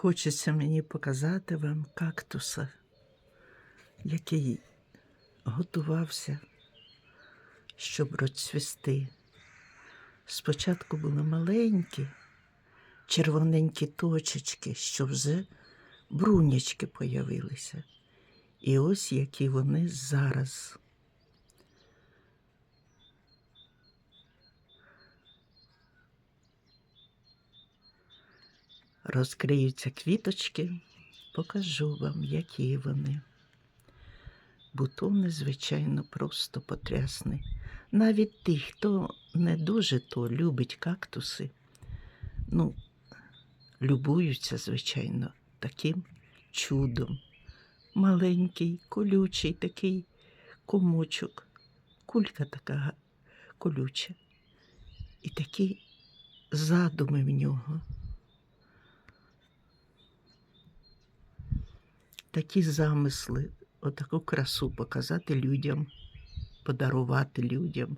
Хочеться мені показати вам кактуса, який готувався, щоб розцвісти. Спочатку були маленькі, червоненькі точечки, що вже брунячки появилися. І ось які вони зараз. Розкриються квіточки, покажу вам, які вони. Бутони, звичайно, просто потрясні. Навіть ті, хто не дуже то любить кактуси, ну, любуються, звичайно, таким чудом. Маленький, колючий такий комочок, кулька така колюча. І такі задуми в нього. Такі замисли, отаку красу показати людям, подарувати людям.